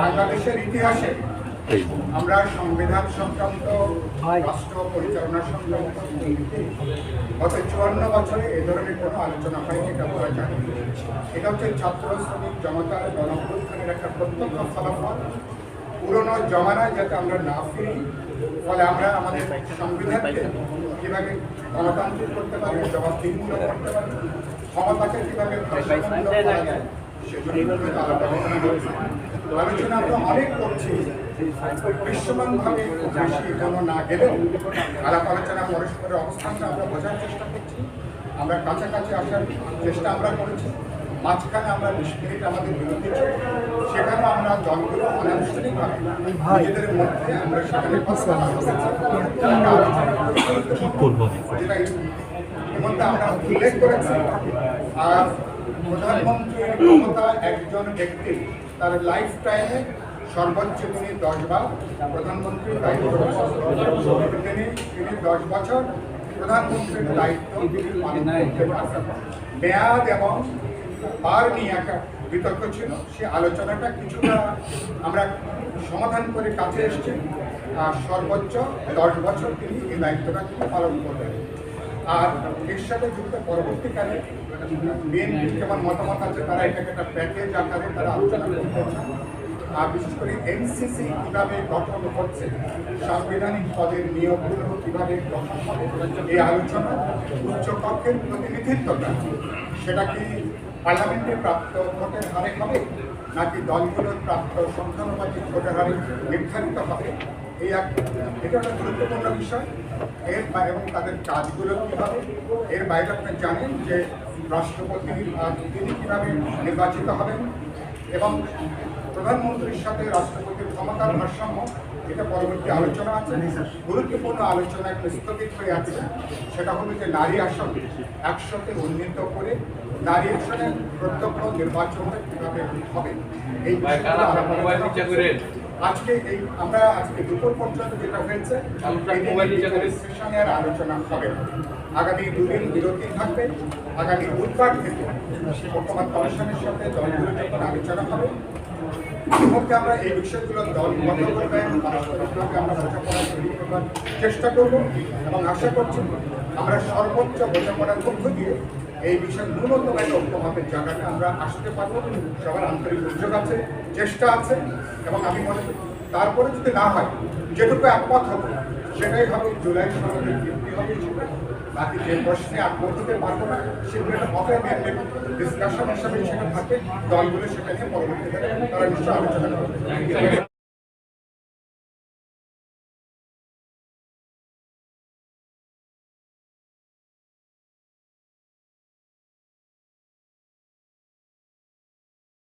বাংলাদেশের ইতিহাসে আমরা সংবিধান সংক্রান্ত রাষ্ট্র পরিচালনা সংক্রান্ত গত চুয়ান্ন বছরে এ ধরনের কোনো আলোচনা হয় এটা বলা যায় এটা হচ্ছে ছাত্র শ্রমিক জনতার গণপ্রস্থানের একটা প্রত্যক্ষ ফলাফল। পুরনো জমানায় যাতে আমরা না ফিরি ফলে আমরা আমাদের সংবিধানকে কীভাবে গণতান্ত্রিক করতে পারি জবাবদিহিমূলক করতে পারি ক্ষমতাকে কীভাবে আলোচনা আমরা অনেক করছি বিশ্বমানভাবে বেশি এগোনো না গেলেও আলাপ আলোচনা পরস্পরের অবস্থানটা আমরা বোঝার চেষ্টা করছি। আমরা কাছাকাছি আসার চেষ্টা আমরা করেছি। মাঝখানে আমরা বিশ মিনিট আমাদের বিরতি ছিল। সেখানে আমরা দলগুলো অনানুষ্ঠানিকভাবে নিজেদের মধ্যে আমরা সেখানে। যেটা এর মধ্যে আমরা উল্লেখ করেছি। আর প্রধানমন্ত্রীর ক্ষমতা একজন ব্যক্তি, তার লাইফ টাইমে সর্বোচ্চ তিনি দশ বার প্রধানমন্ত্রীর দায়িত্ব তিনি তিনি দশ বছর প্রধানমন্ত্রীর দায়িত্ব তিনি পালন করতে মেয়াদ এবং পার নিয়ে একটা বিতর্ক ছিল, সে আলোচনাটা কিছুটা আমরা সমাধান করে কাছে এসেছি। আর সর্বোচ্চ দশ বছর তিনি এই দায়িত্বটা তিনি পালন করবেন আর এর সাথে যুক্ত পরবর্তীকালে মেন যেমন মতামত আছে, তারা এটাকে একটা প্যাকেজ আকারে তারা আলোচনা করতে আর বিশেষ করে এনসিসি কীভাবে গঠন হচ্ছে সাংবিধানিক পদের নিয়োগগুলো কীভাবে গঠন হবে, এই আলোচনা উচ্চকক্ষের প্রতিনিধিত্বটা, সেটা কি পার্লামেন্টে প্রাপ্ত ভোটের হারে হবে, নাকি দলগুলোর প্রাপ্ত সংখ্যানুপাতিক ভোটের হারে নির্ধারিত হবে? এই এক এটা একটা গুরুত্বপূর্ণ বিষয়। এর এবং তাদের কাজগুলো কী হবে এর বাইরে আপনি জানেন যে রাষ্ট্রপতি তিনি কীভাবে নির্বাচিত হবেন এবং প্রধানমন্ত্রীর সাথে রাষ্ট্রপতির ক্ষমতার ভারসাম্য এটা পরবর্তী আলোচনা আছে। গুরুত্বপূর্ণ আলোচনা একটা স্থগিত হয়ে আছে সেটা হলো যে নারী আসন একসাথে উন্নীত করে নারী আসনে প্রত্যক্ষ নির্বাচনটা কীভাবে হবে? এই আজকে এই আমরা আজকে দুপুর পর্যন্ত যেটা হয়েছে সেশনের আলোচনা হবে। আগামী দুদিন বিরতি থাকবে। আগামী বুধবার থেকে বর্তমান কমিশনের সাথে দলগুলো যখন আলোচনা হবে ইতিমধ্যে আমরা এই বিষয়গুলো দল বন্ধ করবেন পারস্পরিকভাবে আমরা বোঝাপড়া তৈরি করবার চেষ্টা করব এবং আশা করছি আমরা সর্বোচ্চ বোঝাপড়ার মধ্য দিয়ে এই বিষয়ে ন্যূনতম একটা ঐক্যভাবের জায়গাটা আমরা আসতে পারব। সবার আন্তরিক উদ্যোগ আছে চেষ্টা আছে। এবং আমি মনে করি তারপরে যদি না হয়, যেটুকু একমত হবে, সেটাই হবে জুলাই সরকারের ভিত্তি হবে বাকি যে প্রশ্নে আর বন্ধুদের না সেগুলো একটা হবে ডিসকাশন হিসাবে সেটা থাকে, দলগুলো সেটা নিয়ে পরবর্তীতে তারা নিশ্চয়ই আলোচনা করবে।